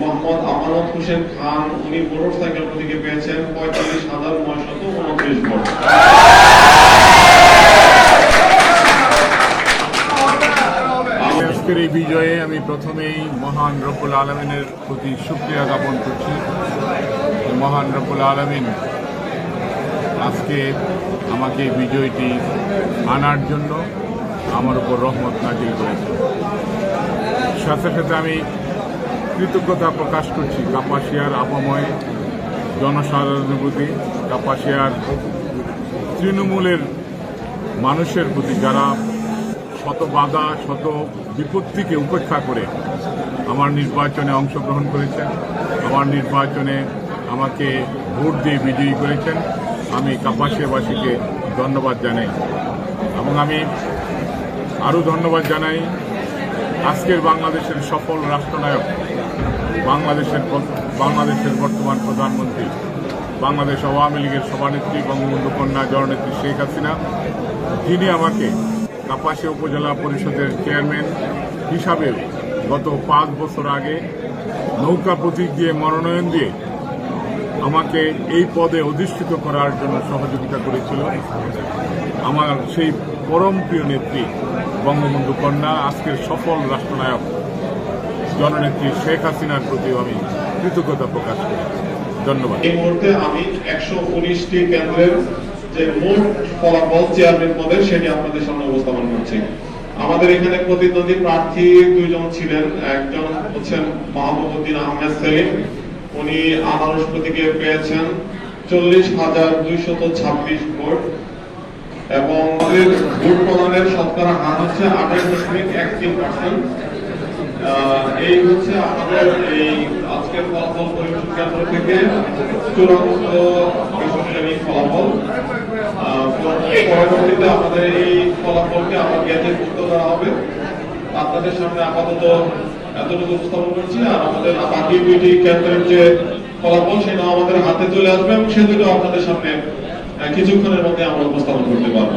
মোহাম্মদ আমানত হোসেন খান, উনি motor cycle প্রতীকে পেয়েছেন পঁয়তাল্লিশ হাজার নয়শত উনত্রিশ ভোট। আজকের এই বিজয়ে আমি প্রথমেই মহান রব্বুল আলমিনের প্রতি শুক্রিয়া জ্ঞাপন করছি। মহান রব্বুল আলমিন আজকে আমাকে বিজয়টি আনার জন্য আমার উপর রহমত নাজিল করেছে সাথে সাথে আমি কৃতজ্ঞতা প্রকাশ করছি কাপাসিয়ার আপাময় জনসাধারণের প্রতি, কাপাসিয়ার তৃণমূলের মানুষের প্রতি যারা শত বাধা, শত বিপত্তিকে উপেক্ষা করে আমার নির্বাচনে অংশগ্রহণ করেছেন, আমার নির্বাচনে আমাকে ভোট দিয়ে বিজয়ী করেছেন। আমি কাপাসিয়াবাসীকে ধন্যবাদ জানাই এবং আমি আরও ধন্যবাদ জানাই আজকের বাংলাদেশের সফল রাষ্ট্রনায়ক, বাংলাদেশের বাংলাদেশের বর্তমান প্রধানমন্ত্রী, বাংলাদেশ আওয়ামী লীগের সভানেত্রী বঙ্গবন্ধু কন্যা, জননেত্রী শেখ হাসিনা, যিনি আমাকে কাপাসে উপজেলা পরিষদের চেয়ারম্যান হিসাবে গত পাঁচ বছর আগে নৌকা প্রতীক দিয়ে মনোনয়ন দিয়ে আমাকে এই পদে অধিষ্ঠিত করার জন্য সহযোগিতা করেছিল। আমার সেই পরম প্রিয় নেত্রী বঙ্গবন্ধু কন্যা, আজকের সফল রাষ্ট্রনায়ক জননেত্রী শেখ হাসিনার প্রতিও আমি কৃতজ্ঞতা প্রকাশ করি। ধন্যবাদ। এই মুহূর্তে আমি একশো উনিশটি কেন্দ্রের যে মোট ফলাফল চেয়ারম্যান পদের সেটি আপনাদের সামনে উপস্থাপন করছি। আমাদের এখানে প্রতিদ্বন্দ্বী প্রার্থী দুইজন ছিলেন। একজন হচ্ছেন মাহবুবুদ্দিন আহমেদ সেলিম উনি আনারস প্রতীকে পেয়েছেন চল্লিশ হাজার দুইশত ছাব্বিশ ভোট। এবং ভোট প্রদানের শতকরা হার হচ্ছে আঠাশ দশমিক এক তিন পার্সেন্ট এই হচ্ছে আমাদের এই আজকের ফলাফল পরিবেশন কেন্দ্র থেকে চূড়ান্ত প্রশাসনিক ফলাফল। পরবর্তীতে আমাদের এই ফলাফলকে আবার জ্ঞাতে যুক্ত করা হবে। আপনাদের সামনে আপাতত এতটুকু উপস্থাপন করেছি আর আমাদের বাকি দুইটি ক্যাম্পের যে ফলাফল, সেটা আমাদের হাতে চলে আসবে এবং সেগুলো আপনাদের সামনে কিছুক্ষণের মধ্যে আমরা উপস্থাপন করতে পারব।